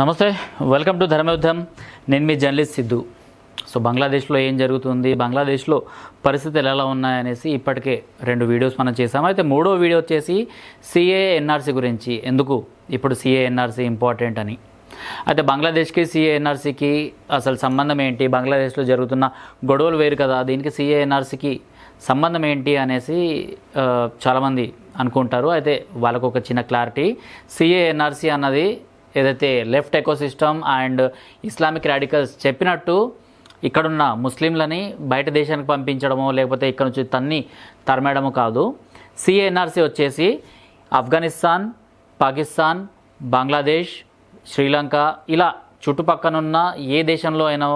నమస్తే welcome to ధర్మయుద్ధం. నేను మీ journalist Siddhu. So బంగ్లాదేశ్లో ఏం జరుగుతుంది బంగ్లాదేశ్లో పరిస్థితులు ఎలా ఉన్నాయనేసి ఇప్పటికే రెండు వీడియోస్ మనం చేసాము అయితే మూడో వీడియో వచ్చేసి సిఏ ఎన్ఆర్సీ గురించి. ఎందుకు ఇప్పుడు సిఏ ఎన్ఆర్సీ ఇంపార్టెంట్ అని? అయితే బంగ్లాదేశ్కి సిఏఎన్ఆర్సీకి అసలు సంబంధం ఏంటి? బంగ్లాదేశ్లో జరుగుతున్న గొడవలు వేరు కదా దీనికి సిఏఎన్ఆర్సీకి సంబంధం ఏంటి అనేసి చాలామంది అనుకుంటారు. అయితే వాళ్ళకు ఒక చిన్న క్లారిటీ సిఏఎన్ఆర్సీ అన్నది ఏదైతే left ecosystem and Islamic radicals చెప్పినట్టు ఇక్కడున్న ముస్లింలని బయట దేశానికి పంపించడమో లేకపోతే ఇక్కడ నుంచి తన్ని తరమేయడము కాదు. సిఎన్ఆర్సీ వచ్చేసి ఆఫ్ఘనిస్తాన్ పాకిస్తాన్ బంగ్లాదేశ్ శ్రీలంక ఇలా చుట్టుపక్కనున్న ఏ దేశంలో అయినా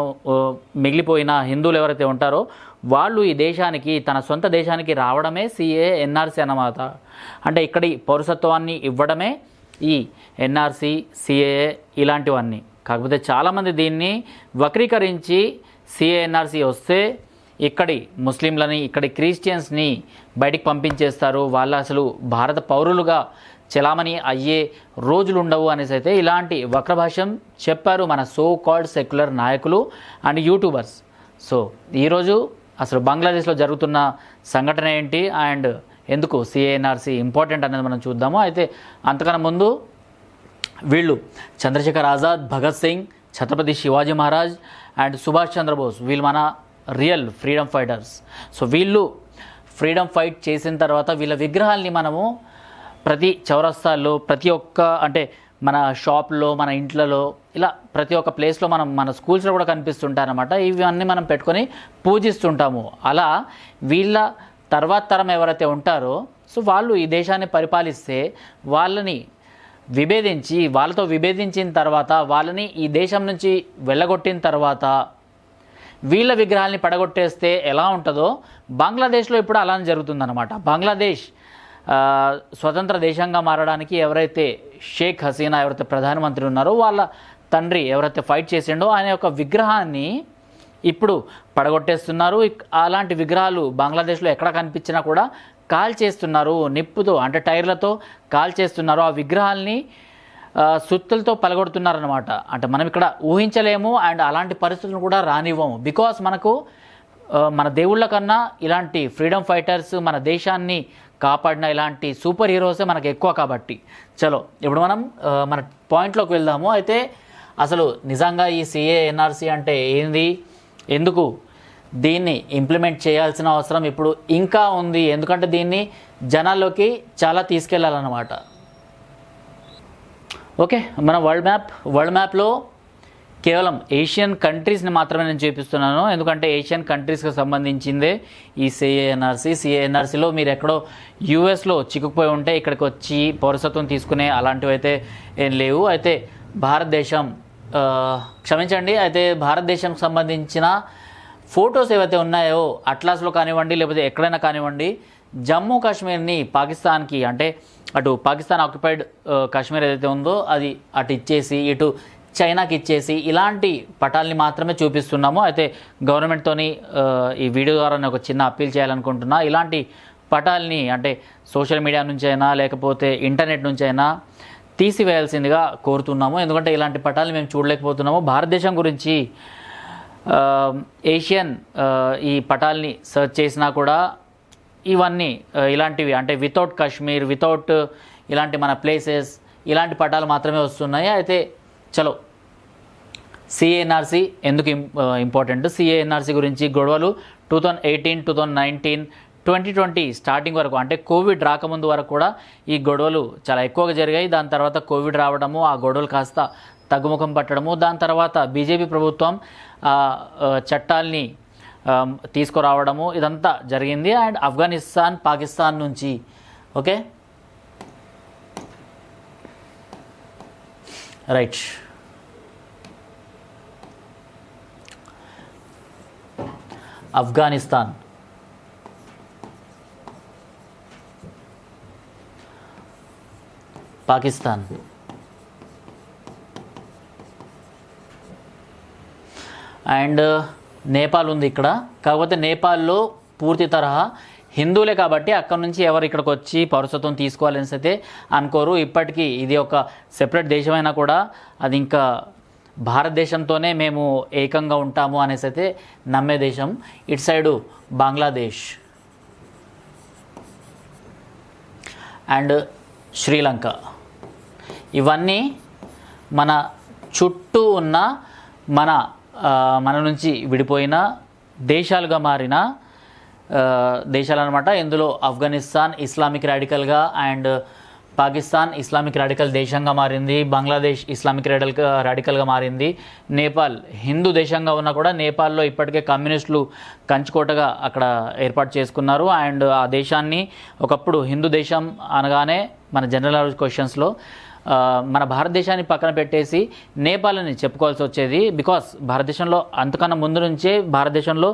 మిగిలిపోయిన హిందువులు ఎవరైతే ఉంటారో వాళ్ళు ఈ దేశానికి తన సొంత దేశానికి రావడమే సిఏ ఎన్ఆర్సీ అన్నమాట. అంటే ఇక్కడి పౌరసత్వాన్ని ఇవ్వడమే ఈ ఎన్ఆర్సీ సిఏఏ ఇలాంటివన్నీ. కాకపోతే చాలామంది దీన్ని వక్రీకరించి సిఏఎన్ఆర్సి వస్తే ఇక్కడి ముస్లింలని ఇక్కడి క్రిస్టియన్స్ని బయటికి పంపించేస్తారు. వాళ్ళు అసలు భారత పౌరులుగా చలామణి అయ్యే రోజులు ఉండవు అనేసి అయితే ఇలాంటి వక్రభాష్యం చెప్పారు మన సో కాల్డ్ సెక్యులర్ నాయకులు అండ్ యూట్యూబర్స్. సో ఈరోజు అసలు బంగ్లాదేశ్లో జరుగుతున్న సంఘటన ఏంటి? అండ్ ఎందుకు సిఏఎన్ఆర్సీ ఇంపార్టెంట్ అనేది మనం చూద్దాము. అయితే అంతకన్నా ముందు వీళ్ళు చంద్రశేఖర్ ఆజాద్ భగత్ సింగ్ ఛత్రపతి శివాజీ మహారాజ్ అండ్ సుభాష్ చంద్రబోస్. వీళ్ళు మన రియల్ ఫ్రీడమ్ ఫైటర్స్ సో వీళ్ళు ఫ్రీడమ్ ఫైట్ చేసిన తర్వాత వీళ్ళ విగ్రహాల్ని మనము ప్రతి చౌరస్తాల్లో ప్రతి ఒక్క అంటే మన షాప్లో మన ఇంట్లలో ఇలా ప్రతి ఒక్క ప్లేస్లో మనం మన స్కూల్స్లో కూడా కనిపిస్తుంటాయి ఇవన్నీ మనం పెట్టుకొని పూజిస్తుంటాము. అలా వీళ్ళ తర్వాత తరం ఎవరైతే ఉంటారో సో వాళ్ళు ఈ దేశాన్ని పరిపాలిస్తే వాళ్ళని విభేదించి వాళ్ళతో విభేదించిన తర్వాత వాళ్ళని ఈ దేశం నుంచి వెళ్ళగొట్టిన తర్వాత వీళ్ళ విగ్రహాల్ని పడగొట్టేస్తే ఎలా ఉంటుందో బంగ్లాదేశ్లో ఇప్పుడు అలానే జరుగుతుందన్నమాట. బంగ్లాదేశ్ స్వతంత్ర దేశంగా మారడానికి ఎవరైతే షేక్ హసీనా ఎవరైతే ప్రధానమంత్రి ఉన్నారో వాళ్ళ తండ్రి ఎవరైతే ఫైట్ చేసిండో ఆయన యొక్క విగ్రహాన్ని ఇప్పుడు పడగొట్టేస్తున్నారు. అలాంటి విగ్రహాలు బంగ్లాదేశ్లో ఎక్కడ కనిపించినా కూడా కాల్ చేస్తున్నారు. నిప్పుతో అంటే టైర్లతో కాల్ చేస్తున్నారు. ఆ విగ్రహాల్ని సుత్తులతో పలగొడుతున్నారనమాట అంటే మనం ఇక్కడ ఊహించలేము అండ్ అలాంటి పరిస్థితులను కూడా రానివ్వము. బికాస్ మనకు మన దేవుళ్ళ కన్నా ఇలాంటి ఫ్రీడమ్ ఫైటర్స్ మన దేశాన్ని కాపాడిన ఇలాంటి సూపర్ హీరోసే మనకు ఎక్కువ కాబట్టి. చలో ఇప్పుడు మనం మన పాయింట్లోకి వెళ్దాము. అయితే అసలు నిజంగా ఈ సిఏ ఎన్ఆర్సీ అంటే ఏంది? ఎందుకు? దీన్ని ఇంప్లిమెంట్ చేయాల్సిన అవసరం ఇప్పుడు ఇంకా ఉంది. ఎందుకంటే దీన్ని జనాల్లోకి చాలా తీసుకెళ్ళాలన్నమాట. ఓకే మన వరల్డ్ మ్యాప్ వరల్డ్ మ్యాప్లో కేవలం ఏషియన్ కంట్రీస్ని మాత్రమే నేను చూపిస్తున్నాను. ఎందుకంటే ఏషియన్ కంట్రీస్కి సంబంధించిందే ఈ సిఏఎన్ఆర్సీ సిఏఎన్ఆర్సీలో మీరు ఎక్కడో యూఎస్లో చిక్కుకుపోయి ఉంటే ఇక్కడికి వచ్చి పౌరసత్వం తీసుకునే అలాంటివి అయితే ఏం లేవు. అయితే భారతదేశం క్షమించండి అయితే భారతదేశంకి సంబంధించిన ఫొటోస్ ఏవైతే ఉన్నాయో అట్లాస్లో కానివ్వండి లేకపోతే ఎక్కడైనా కానివ్వండి జమ్మూ కాశ్మీర్ని పాకిస్తాన్కి అంటే అటు పాకిస్తాన్ ఆక్యుపైడ్ కాశ్మీర్ ఏదైతే ఉందో అది అటు ఇచ్చేసి ఇటు చైనాకి ఇచ్చేసి ఇలాంటి పటాల్ని మాత్రమే చూపిస్తున్నాము. అయితే గవర్నమెంట్తోని ఈ వీడియో ద్వారా నేను ఒక చిన్న అప్పీల్ చేయాలనుకుంటున్నా. ఇలాంటి పటాల్ని అంటే సోషల్ మీడియా నుంచి అయినా లేకపోతే ఇంటర్నెట్ నుంచి అయినా తీసివేయాల్సిందిగా కోరుతున్నాము. ఎందుకంటే ఇలాంటి పటాలు మేము చూడలేకపోతున్నాము. భారతదేశం గురించి ఏషియన్ ఈ పటాల్ని సెర్చ్ చేసినా కూడా ఇవన్నీ ఇలాంటివి అంటే వితౌట్ కాశ్మీర్ వితౌట్ ఇలాంటి మన ప్లేసెస్ ఇలాంటి పటాలు మాత్రమే వస్తున్నాయి. అయితే చలో సిఏఎన్ఆర్సీ ఎందుకు ఇం- ఇంపార్టెంట్ సిఏఎన్ఆర్సీ గురించి గొడవలు two thousand eighteen two thousand nineteen twenty twenty starting వరకు అంటే కోవిడ్ రాకముందు వరకు కూడా ఈ గొడవలు చాలా ఎక్కువగా జరిగాయి. దాని తర్వాత కోవిడ్ రావడము ఆ గొడవలు కాస్త తగ్గుముఖం పట్టడము. దాని తర్వాత బీజేపీ ప్రభుత్వం చట్టాల్ని తీసుకురావడము ఇదంతా జరిగింది. అండ్ ఆఫ్ఘనిస్తాన్ పాకిస్తాన్ నుంచి okay? Right. Afghanistan. Pakistan. And Nepal ఉంది ఇక్కడ. కాకపోతే నేపాల్లో పూర్తి తరహా హిందువులే కాబట్టి అక్కడ నుంచి ఎవరు ఇక్కడికి వచ్చి పౌరసత్వం తీసుకోవాలని అయితే అనుకోరు. ఇప్పటికీ ఇది ఒక సెపరేట్ దేశమైనా కూడా అది ఇంకా భారతదేశంతోనే మేము ఏకంగా ఉంటాము అనేసి అయితే నమ్మే దేశం. ఇటు సైడు బంగ్లాదేశ్. అండ్ శ్రీలంక. ఇవన్నీ మన చుట్టూ ఉన్న మన మన నుంచి విడిపోయిన దేశాలుగా మారిన దేశాలన్నమాట. దేశాలు ఇందులో ఆఫ్ఘనిస్తాన్ ఇస్లామిక్ రాడికల్గా అండ్ పాకిస్తాన్ ఇస్లామిక్ రాడికల్ దేశంగా మారింది. బంగ్లాదేశ్ ఇస్లామిక్ రాడికల్ రాడికల్గా మారింది. నేపాల్ హిందూ దేశంగా ఉన్నా కూడా నేపాల్లో ఇప్పటికే కమ్యూనిస్టులు కంచుకోటగా అక్కడ ఏర్పాటు చేసుకున్నారు. అండ్ ఆ దేశాన్ని ఒకప్పుడు హిందూ దేశం అనగానే మన జనరల్ నాలెడ్జ్ క్వశ్చన్స్లో మన భారతదేశాన్ని పక్కన పెట్టేసి నేపాల్ అని చెప్పుకోవాల్సి వచ్చేది. బికాస్ భారతదేశంలో అంతకన్నా ముందు నుంచే భారతదేశంలో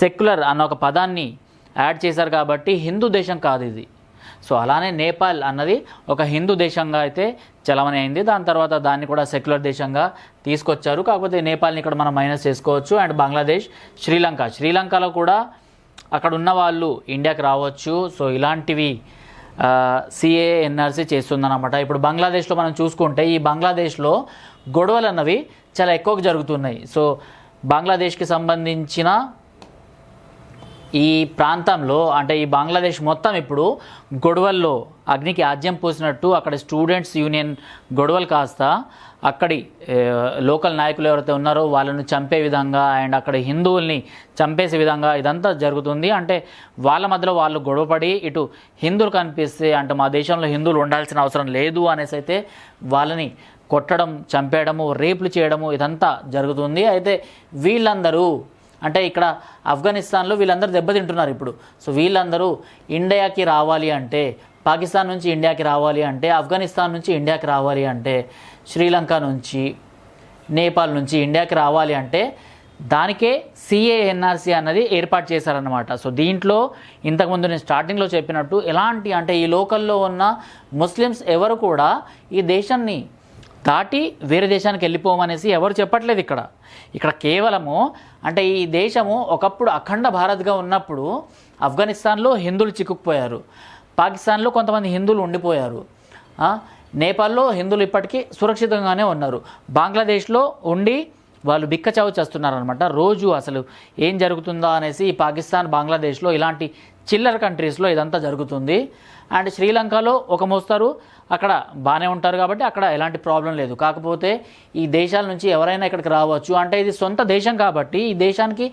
సెక్యులర్ అన్న ఒక పదాన్ని యాడ్ చేశారు కాబట్టి హిందూ దేశం కాదు ఇది. సో అలానే నేపాల్ అన్నది ఒక హిందూ దేశంగా అయితే చలమని అయింది. దాని తర్వాత దాన్ని కూడా సెక్యులర్ దేశంగా తీసుకొచ్చారు. కాకపోతే నేపాల్ని ఇక్కడ మనం మైనస్ చేసుకోవచ్చు. అండ్ బంగ్లాదేశ్ శ్రీలంక శ్రీలంకలో కూడా అక్కడ ఉన్న వాళ్ళు ఇండియాకి రావచ్చు. సో ఇలాంటివి సిఏ ఎన్ఆర్సీ చేస్తుందన్నమాట. ఇప్పుడు బంగ్లాదేశ్లో మనం చూసుకుంటే ఈ బంగ్లాదేశ్లో గొడవలు అన్నవి చాలా ఎక్కువగా జరుగుతున్నాయి. సో బంగ్లాదేశ్కి సంబంధించిన ఈ ప్రాంతంలో అంటే ఈ బంగ్లాదేశ్ మొత్తం ఇప్పుడు గొడవల్లో అగ్నికి ఆజ్యం పోసినట్టు అక్కడ స్టూడెంట్స్ యూనియన్ గొడవలు కాస్త అక్కడి లోకల్ నాయకులు ఎవరైతే ఉన్నారో వాళ్ళను చంపే విధంగా అండ్ అక్కడ హిందువుల్ని చంపేసే విధంగా ఇదంతా జరుగుతుంది. అంటే వాళ్ళ మధ్యలో వాళ్ళు గొడవపడి ఇటు హిందువులు కనిపిస్తే అంటే మా దేశంలో హిందువులు ఉండాల్సిన అవసరం లేదు అనేసి అయితే వాళ్ళని కొట్టడం చంపేయడము రేపులు చేయడము ఇదంతా జరుగుతుంది. అయితే వీళ్ళందరూ అంటే ఇక్కడ ఆఫ్ఘనిస్తాన్లో వీళ్ళందరూ దెబ్బతింటున్నారు ఇప్పుడు. సో వీళ్ళందరూ ఇండియాకి రావాలి అంటే పాకిస్తాన్ నుంచి ఇండియాకి రావాలి అంటే ఆఫ్ఘనిస్తాన్ నుంచి ఇండియాకి రావాలి అంటే శ్రీలంక నుంచి నేపాల్ నుంచి ఇండియాకి రావాలి అంటే దానికే సిఏఎన్ఆర్సీ అన్నది ఏర్పాటు చేశారనమాట సో దీంట్లో ఇంతకుముందు నేను స్టార్టింగ్లో చెప్పినట్టు ఎలాంటి అంటే ఈ లోకల్లో ఉన్న ముస్లిమ్స్ ఎవరు కూడా ఈ దేశాన్ని దాటి వేరే దేశానికి వెళ్ళిపోమనేసి ఎవరు చెప్పట్లేదు ఇక్కడ. ఇక్కడ కేవలము అంటే ఈ దేశము ఒకప్పుడు అఖండ భారత్గా ఉన్నప్పుడు ఆఫ్ఘనిస్తాన్లో హిందువులు చిక్కుకుపోయారు. పాకిస్తాన్లో కొంతమంది హిందువులు ఉండిపోయారు. నేపాల్లో హిందువులు ఇప్పటికీ సురక్షితంగానే ఉన్నారు. బంగ్లాదేశ్లో ఉండి వాళ్ళు బిక్కచావు చేస్తున్నారు అనమాట రోజు అసలు ఏం జరుగుతుందా అనేసి పాకిస్తాన్ బంగ్లాదేశ్లో ఇలాంటి చిల్లర్ కంట్రీస్లో ఇదంతా జరుగుతుంది. అండ్ శ్రీలంకలో ఒక మోస్తారు అక్కడ బాగానే ఉంటారు కాబట్టి అక్కడ ఎలాంటి ప్రాబ్లం లేదు. కాకపోతే ఈ దేశాల నుంచి ఎవరైనా ఇక్కడికి రావచ్చు. అంటే ఇది సొంత దేశం కాబట్టి ఈ దేశానికి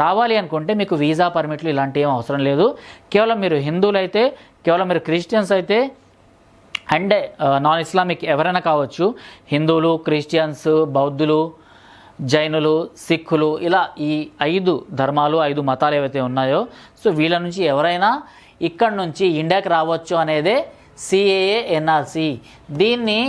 రావాలి అనుకుంటే మీకు వీసా పర్మిట్లు ఇలాంటివి ఏం అవసరం లేదు. కేవలం మీరు హిందువులు అయితే కేవలం మీరు క్రిస్టియన్స్ అయితే అండ్ నాన్ ఇస్లామిక్ ఎవరైనా కావచ్చు హిందువులు క్రిస్టియన్స్ బౌద్ధులు జైనులు సిక్కులు ఇలా ఈ ఐదు ధర్మాలు ఐదు మతాలు ఏవైతే ఉన్నాయో సో వీళ్ళ నుంచి ఎవరైనా ఇక్కడ నుంచి ఇండియాకి రావచ్చు అనేదే సిఏఏ ఎన్ఆర్సి దీన్ని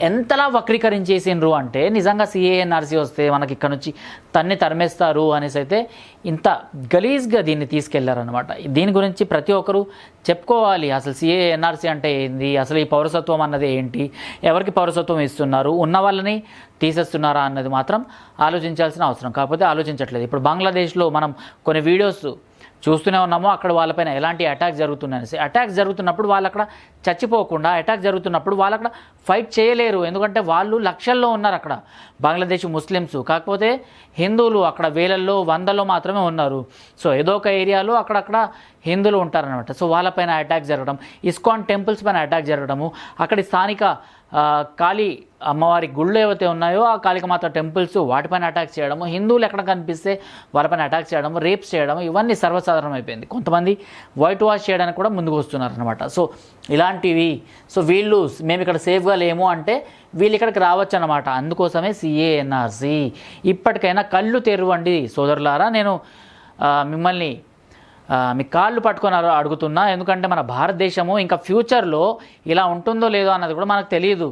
ఎంతలా వక్రీకరించేసిండ్రు అంటే నిజంగా సిఏఎన్ఆర్సీ వస్తే మనకి ఇక్కడ నుంచి తన్ని తరిమేస్తారు అనేసి అయితే ఇంత గలీజ్గా దీన్ని తీసుకెళ్ళారనమాట దీని గురించి ప్రతి ఒక్కరు చెప్పుకోవాలి. అసలు సిఏఎన్ఆర్సీ అంటే ఏంది? అసలు ఈ పౌరసత్వం అన్నది ఏంటి? ఎవరికి పౌరసత్వం ఇస్తున్నారు? ఉన్న వాళ్ళని తీసేస్తున్నారా అన్నది మాత్రం ఆలోచించాల్సిన అవసరం. కాకపోతే ఆలోచించట్లేదు. ఇప్పుడు బంగ్లాదేశ్లో మనం కొన్ని వీడియోస్ చూస్తూనే ఉన్నాము అక్కడ వాళ్ళపైన ఎలాంటి అటాక్ జరుగుతుందనేసి. అటాక్ జరుగుతున్నప్పుడు వాళ్ళు అక్కడ చచ్చిపోకుండా అటాక్ జరుగుతున్నప్పుడు వాళ్ళు అక్కడ ఫైట్ చేయలేరు. ఎందుకంటే వాళ్ళు లక్షల్లో ఉన్నారు అక్కడ. బంగ్లాదేశ్ ముస్లిమ్స్ కాకపోతే హిందువులు అక్కడ వేలల్లో వందల్లో మాత్రమే ఉన్నారు. సో ఏదో ఒక ఏరియాలో అక్కడక్కడ హిందువులు ఉంటారనమాట సో వాళ్ళపైన అటాక్ జరగడం ఇస్కాన్ టెంపుల్స్ పైన అటాక్ జరగడము అక్కడి స్థానిక కాళీ అమ్మవారి గుళ్ళు ఏవైతే ఉన్నాయో ఆ కాళికమాత టెంపుల్స్ వాటిపైన అటాక్ చేయడము హిందువులు ఎక్కడ కనిపిస్తే వాళ్ళపైన అటాక్ చేయడము రేప్స్ చేయడం ఇవన్నీ సర్వసాధారణం అయిపోయింది. కొంతమంది వైట్ వాష్ చేయడానికి కూడా ముందుకు వస్తున్నారు అనమాట సో ఇలాంటివి సో వీళ్ళు మేము ఇక్కడ సేఫ్గా లేము అంటే వీళ్ళు ఇక్కడికి రావచ్చు అనమాట అందుకోసమే సిఏఎన్ఆర్సి ఇప్పటికైనా కళ్ళు తెరవండి సోదరులారా. నేను మిమ్మల్ని మీ కాళ్ళు పట్టుకొని అడుగుతున్నా ఎందుకంటే మన భారతదేశము ఇంకా ఫ్యూచర్లో ఇలా ఉంటుందో లేదో అన్నది కూడా మనకు తెలియదు.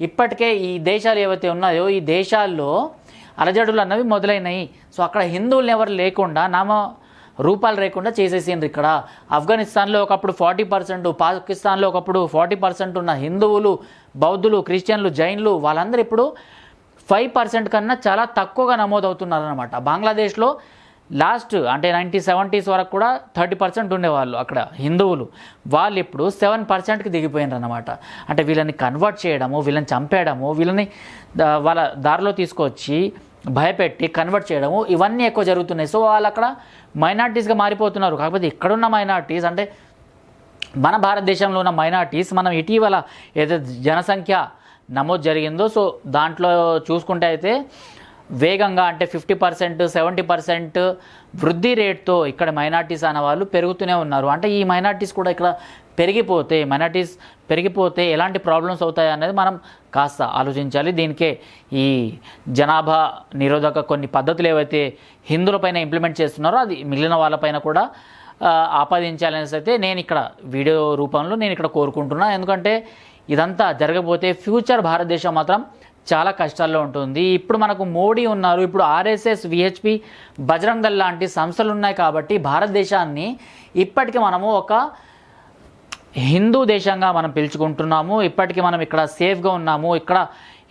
ఇప్పటికే ఈ దేశాలు ఏవైతే ఉన్నాయో ఈ దేశాల్లో అలజడులు అన్నవి మొదలైనాయి. సో అక్కడ హిందువులు ఎవరు లేకుండా నామ రూపాలు లేకుండా చేసేసిండ్రు ఇక్కడ. ఆఫ్ఘనిస్తాన్లో ఒకప్పుడు ఫార్టీ పర్సెంట్ పాకిస్తాన్లో ఒకప్పుడు ఫార్టీ పర్సెంట్ ఉన్న హిందువులు బౌద్ధులు క్రిస్టియన్లు జైన్లు వాళ్ళందరూ ఇప్పుడు ఫైవ్ పర్సెంట్ కన్నా చాలా తక్కువగా నమోదవుతున్నారు అనమాట బంగ్లాదేశ్లో లాస్ట్ అంటే నైంటీ సెవెంటీస్ వరకు కూడా థర్టీ పర్సెంట్ ఉండేవాళ్ళు అక్కడ హిందువులు. వాళ్ళు ఇప్పుడు సెవెన్ పర్సెంట్కి దిగిపోయినారు అనమాట అంటే వీళ్ళని కన్వర్ట్ చేయడము వీళ్ళని చంపేయడము వీళ్ళని వాళ్ళ దారిలో తీసుకొచ్చి భయపెట్టి కన్వర్ట్ చేయడము ఇవన్నీ ఎక్కువ జరుగుతున్నాయి. సో వాళ్ళు అక్కడ మైనార్టీస్గా మారిపోతున్నారు. కాకపోతే ఇక్కడున్న మైనార్టీస్ అంటే మన భారతదేశంలో ఉన్న మైనార్టీస్ మనం ఇటీవల ఏదైతే జనసంఖ్య నమోదు జరిగిందో సో దాంట్లో చూసుకుంటే అయితే వేగంగా అంటే ఫిఫ్టీ పర్సెంట్ సెవెంటీ పర్సెంట్ వృద్ధి రేట్తో ఇక్కడ మైనార్టీస్ అనే వాళ్ళు పెరుగుతూనే ఉన్నారు. అంటే ఈ మైనార్టీస్ కూడా ఇక్కడ పెరిగిపోతే మైనార్టీస్ పెరిగిపోతే ఎలాంటి ప్రాబ్లమ్స్ అవుతాయి అనేది మనం కాస్త ఆలోచించాలి. దీనికే ఈ జనాభా నిరోధక కొన్ని పద్ధతులు ఏవైతే హిందువులపైన ఇంప్లిమెంట్ చేస్తున్నారో అది మిగిలిన వాళ్ళపైన కూడా ఆపాదించాలనేసి అయితే నేను ఇక్కడ వీడియో రూపంలో నేను ఇక్కడ కోరుకుంటున్నా. ఎందుకంటే ఇదంతా జరగబోతే ఫ్యూచర్ భారతదేశం మాత్రం చాలా కష్టాల్లో ఉంటుంది. ఇప్పుడు మనకు మోడీ ఉన్నారు. ఇప్పుడు ఆర్ఎస్ఎస్ విహెచ్పి బజరంగ్ దళ్ లాంటి సంస్థలు ఉన్నాయి కాబట్టి భారతదేశాన్ని ఇప్పటికీ మనము ఒక హిందూ దేశంగా మనం పిలుచుకుంటున్నాము. ఇప్పటికీ మనం ఇక్కడ సేఫ్గా ఉన్నాము. ఇక్కడ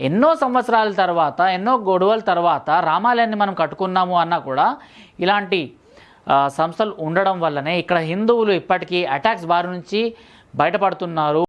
ఎన్నో సంవత్సరాల తర్వాత ఎన్నో గొడవల తర్వాత రామాలయాన్ని మనం కట్టుకున్నాము అన్నా కూడా ఇలాంటి సంస్థలు ఉండడం వల్లనే ఇక్కడ హిందువులు ఇప్పటికీ అటాక్స్ బారి నుంచి బయటపడుతున్నారు.